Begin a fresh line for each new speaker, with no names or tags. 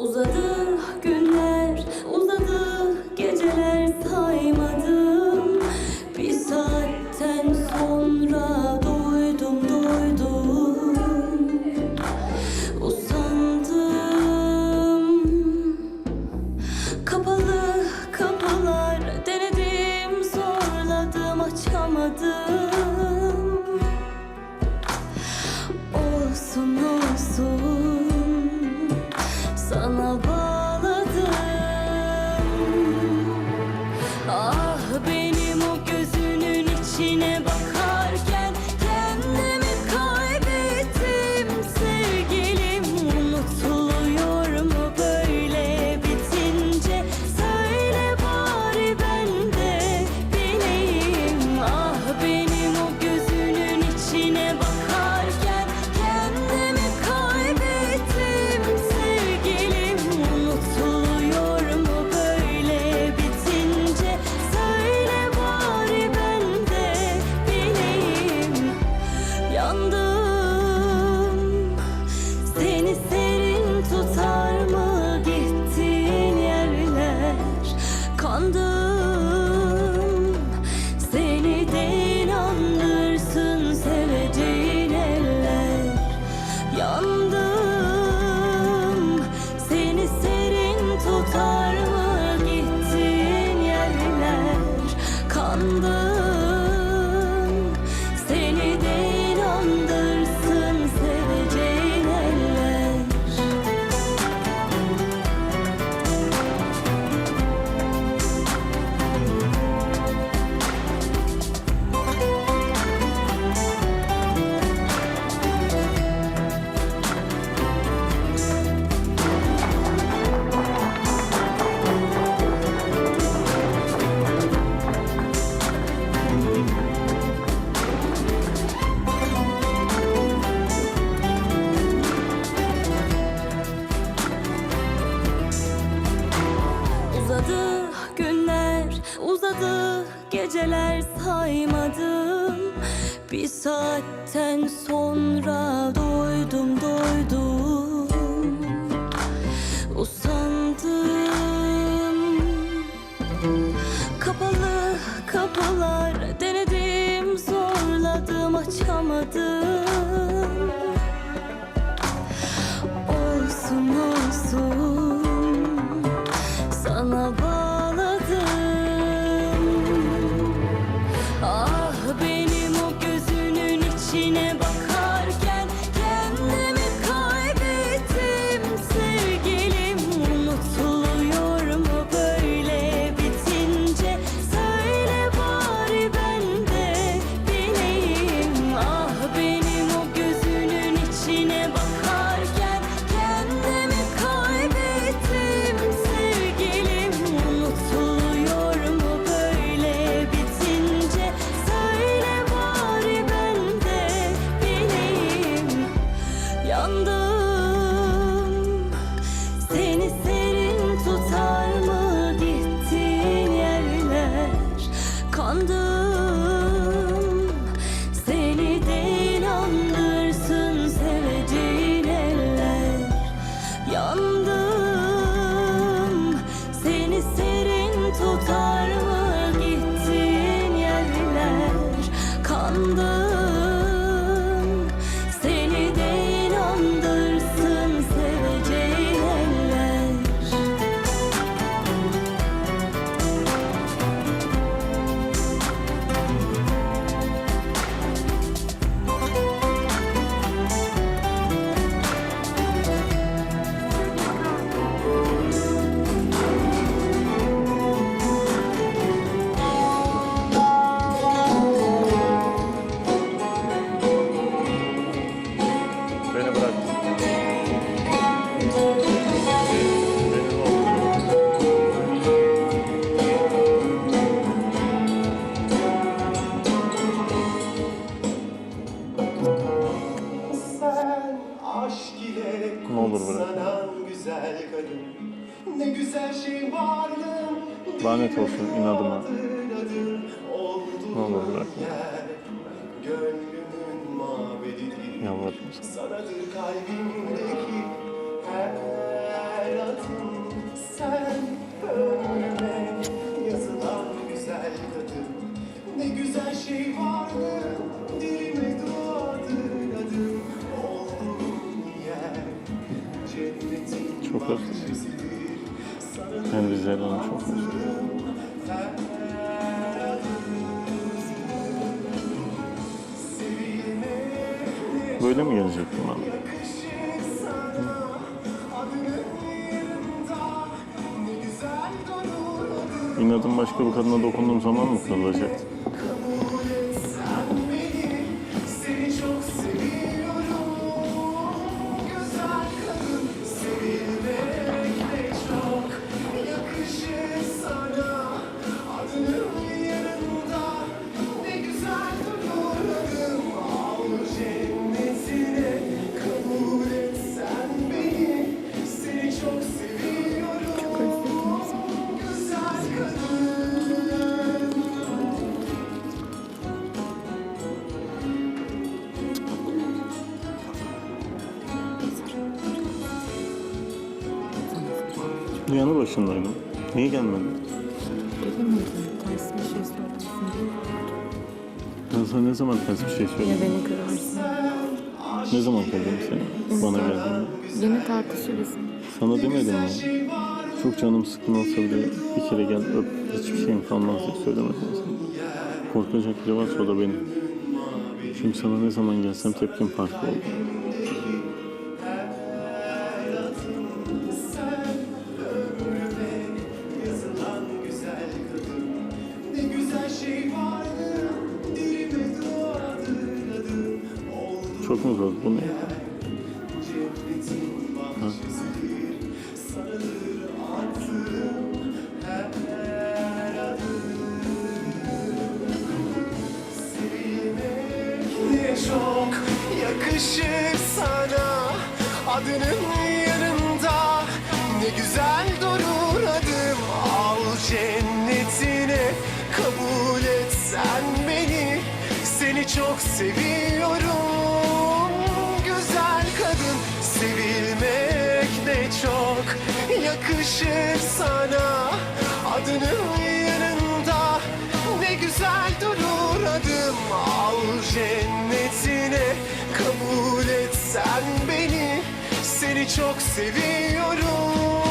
Uzadı gün uzadı Geceler saymadım. Bir saatten sonra doydum doydum
Lanet olsun inadıma. Ne olur
bırakma.
Yalvarırım sana.
Sanadır kalbimdeki her
atım sen Böyle mi gelecektim abi? İnadım başka bir kadına dokunduğum zaman mı kırılacaktı? Yanı başındaydım. Niye gelmedin?
Gelemedim. Ters bir şey söylesin diye.
Ben sana ne zaman ters bir şey
Ya
söyledim?
beni kırarsın.
Ne zaman kırdım seni? Bana geldiğinde.
Yine tartışırız.
Sana demedim mi? Çok canım sıkkın olsa bile bir kere gel öp. Hiçbir şeyim kalmaz diye söylemedim sana. Korkacak biri varsa o da benim. Çünkü sana ne zaman gelsem tepkim farklı oldu. Çok mu zor? Bu ne?
ne çok yakışır sana. Adının sen beni Seni çok seviyorum. Güzel kadın Sevilmek ne çok yakışır sana. Adının yanında ne güzel durur adım. Al cennetine kabul et sen beni. Seni çok seviyorum